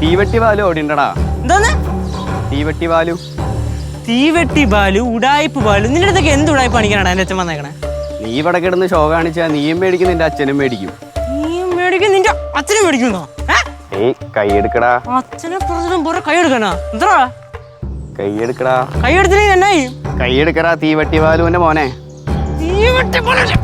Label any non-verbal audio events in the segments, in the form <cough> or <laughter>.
തീവെട്ടി ബാലു ഓടിണ്ടടാ എന്തോന്ന്? തീവെട്ടി ബാലു. തീവെട്ടി ബാലു ഉടായ്പ ബാലു. നിന്റെ അടുത്തൊക്കെ എന്ത് ഉടായ്പ കാണിക്കാനാണ് എന്റെ അച്ഛൻ വന്നേക്കണേ? നീ ഇവിടെ കിടന്ന് ഷോ കാണിച്ചാ നീയും മേടിക്കും നിന്റെ അച്ഛനും മേടിക്കും. നീ മേടിക്കും നിന്റെ അച്ഛനും മേടിക്കുന്നോ? ഏയ് കൈയെടുക്കടാ അച്ഛനെ പറഞ്ഞിട്ടും പോരെ കൈ എടുക്കണോ? എന്താ? കൈയെടുക്കടാ കൈ എടുത്തില്ലെങ്കിൽ എന്നായി? കൈയെടുക്കടാ തീവെട്ടി ബാലുവിന്റെ മോനെ. തീവെട്ടി ബാലു.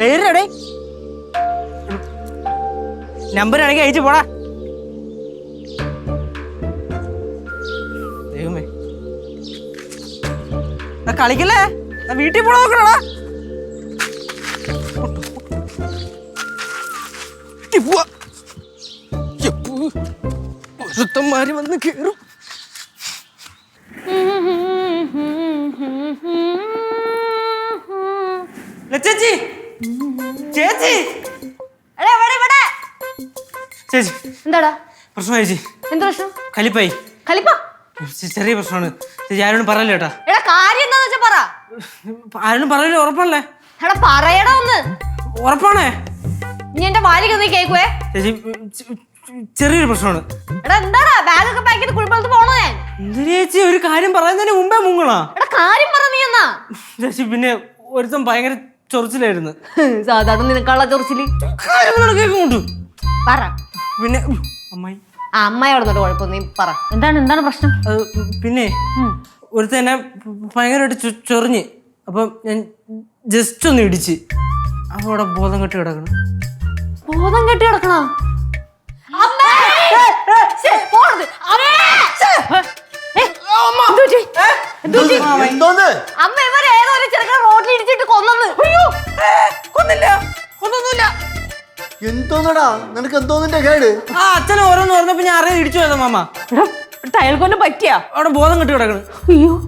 പേരെടേ നമ്പർ ആണെങ്കിൽ അയച്ചു പോടാ. ദൈവമേ. കളിക്കല്ലേ? വീട്ടിൽ പോണ നോക്കണടാ. ഒരുത്തന്മാര് വന്ന് കേറും. <laughs> ചേച്ചി ചേച്ചി. എടാ, ഇവിടെ, ഇവിടെ. ചേച്ചി. എന്താടാ? പ്രശ്നം ചേച്ചി. എന്ത് പ്രശ്നം? കലിപ്പായി. കലിപ്പ? ചെ- ചെറിയ പ്രശ്നമാണ്. ചേച്ചി ആരോടും പറയല്ലോ കേട്ടാ എടാ കാര്യം എന്താന്ന് വെച്ചാ പറ. ആരോടും പറയല്ലോ ഉറപ്പല്ലേ? എടാ പറയടാ ഒന്ന്. ഉറപ്പാണേ? നീ എന്റെ വാലിക്ക് നീ കേക്കുവേ. ചേച്ചി ചെ- ചെറിയൊരു പ്രശ്നമാണ്. എടാ എന്താടാ? ബാഗൊക്കെ പാക്ക് ചെയ്ത് കുഴിപ്പുറത്ത് പോണോ ഞാൻ? എന്തിനു ചേച്ചി? ഒരു കാര്യം പറയുന്നതിന് മുമ്പേ മുങ്ങണോ എടാ കാര്യം പറ നീ എന്നാ. ചേച്ചി പിന്നെ ഒരുത്തൻ ഭയങ്കര ചൊറിച്ചിലായിരുന്നു. <laughs> സാധാരണ നിനക്കുള്ള ചൊറിച്ചിൽ. കേൾക്കുന്നുണ്ട്. പറ. പിന്നെ അമ്മായി. ആ അമ്മായി അവിടെ കുഴപ്പമൊന്നും നീ പറ. എന്താണ് എന്താണ് പ്രശ്നം? അത് പിന്നെ ഒരുത്ത എന്നെ ഭയങ്കരമായിട്ട് ചൊറിഞ്ഞ്. അപ്പം ഞാൻ ജസ്റ്റ് ഒന്ന് ഇടിച്ച്. അപ്പൊ അവിടെ ബോധം കെട്ടി കിടക്കണം. ബോധം കെട്ടി കിടക്കണ? എന്തോന്നടാ? നിനക്ക് എന്തോന്നിന്റെ കേട്? ആ അച്ഛൻ ഓരോന്ന് പറഞ്ഞപ്പോ ഞാൻ അറിയാൻ ഇടിച്ചു പോയതാ മാമ. അയാൾക്കൊന്നും പറ്റിയാ? അവിടെ ബോധം കിട്ടി കിടക്കണ്. അയ്യോ.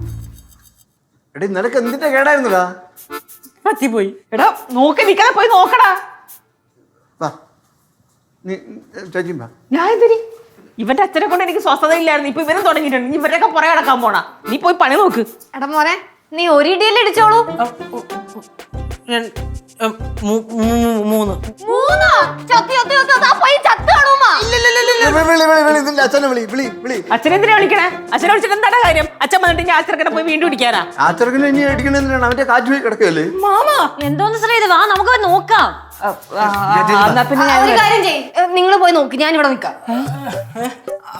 എടി നിനക്ക് എന്തിന്റെ കേടായിരുന്നടാ? പറ്റിപ്പോയി എടാ നോക്കി നിക്കാതെ പോയി നോക്കടാ. വാ. നീ ചേച്ചി വാ. ഞാൻ ഇവന്റെ അച്ഛനെ കൊണ്ട് എനിക്ക് സ്വസ്ഥതയില്ലായിരുന്നു ഇപ്പൊ ഇവനും തുടങ്ങിയിട്ടുണ്ട്. നീ ഇവരൊക്കെ പുറകെ കിടക്കാൻ പോണാ. നീ പോയി പണി നോക്ക്. എടാ മോനെ നീ ഒരു ഇടിയിൽ ഇടിച്ചോളൂ? ഞാൻ ഉം, മൂ- മൂ- മൂന്ന്. മൂന്നോ? ചത്തി ചത്തി ചത്തി ചത്തി. ആ പയ്യൻ ചത്ത് കാണുമാ? വിളി വിളി വിളി വിളി നിന്റെ അച്ഛനെ വിളി വിളി വിളി. അച്ഛനെ എന്തിനാ വിളിക്കണേ? അച്ഛനെ വിളിച്ചിട്ട് എന്താണ് കാര്യം? അച്ഛൻ വന്നിട്ട് ഞാൻ അച്ഛനെ പോയി വീണ്ടും ഇടിക്കാനാ? ആ ചെറുക്കനെ ഇനി അടിക്കണെന്തിനാണ് അവന്റെ കാറ്റ് പോയി കിടക്കല്ലേ മാമാ. എന്തോന്ന് വാ നമുക്ക് പോയി നോക്കാം. ആ, ആ, ആ, എന്നാ പിന്നെ ഞാൻ ഒരു കാര്യം ചെയ്യ്. നിങ്ങൾ പോയി നോക്ക്. ഞാൻ ഇവിടെ നിൽക്കാം.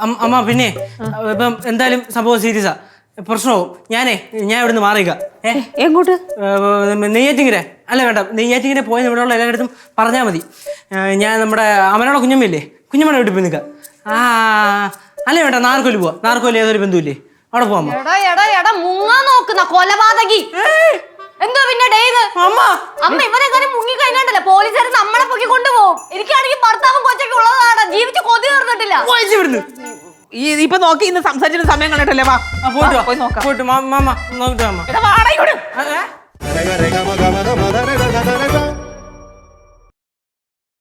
അം- അമ്മ പിന്നെ ഇപ്പം എന്തായാലും സംഭവം സീരിയസാ. പ്രശ്നവും ഞാനേ ഞാൻ ഇവിടുന്ന് മാറിയിക്ക. ഏ എങ്ങോട്ട്? നെയ്യാറ്റിങ്കര. അല്ല വേണ്ട. നെയ്യാറ്റിങ്കര പോയി ഇവിടെയുള്ള എല്ലായിടത്തും പറഞ്ഞാൽ മതി. ഞാൻ നമ്മുടെ അമലോടെ കുഞ്ഞമ്മയില്ലേ? കുഞ്ഞമ്മയുടെ വീട്ടിൽ പോയി നിൽക്കാം. ആ അല്ല വേണ്ട നാർക്കോലി പോവാ. നാർക്കോലി ഏതൊരു ബന്ധുവില്ലേ? അവിടെ പോവാം എടാ എടാ എടാ മുങ്ങാൻ നോക്കുന്ന കൊലപാതകി. എന്തോ പിന്നെ അമ്മ. അമ്മ ഇവരെ കാര്യം മുങ്ങി കഴിഞ്ഞാണ്ടല്ലോ പോലീസുകാർ നമ്മളെ പൊക്കി കൊണ്ടുപോകും എനിക്കാണെങ്കിൽ ഭർത്താവും കൊച്ചൊക്കെ ഉള്ളതാണ് ജീവിച്ച് കൊതി തീർന്നിട്ടില്ല. ഈ ഇപ്പൊ നോക്കി ഇന്ന് സംസാരിച്ചിട്ട് സമയം കണ്ടിട്ടല്ലേ? വാ. പോയിട്ട്. പോയി നോക്കാം. പോയിട്ട് മാമ നോക്കിട്ട് വാ, അമ്മ എടാ വാടാ ഇങ്ങോട്ട്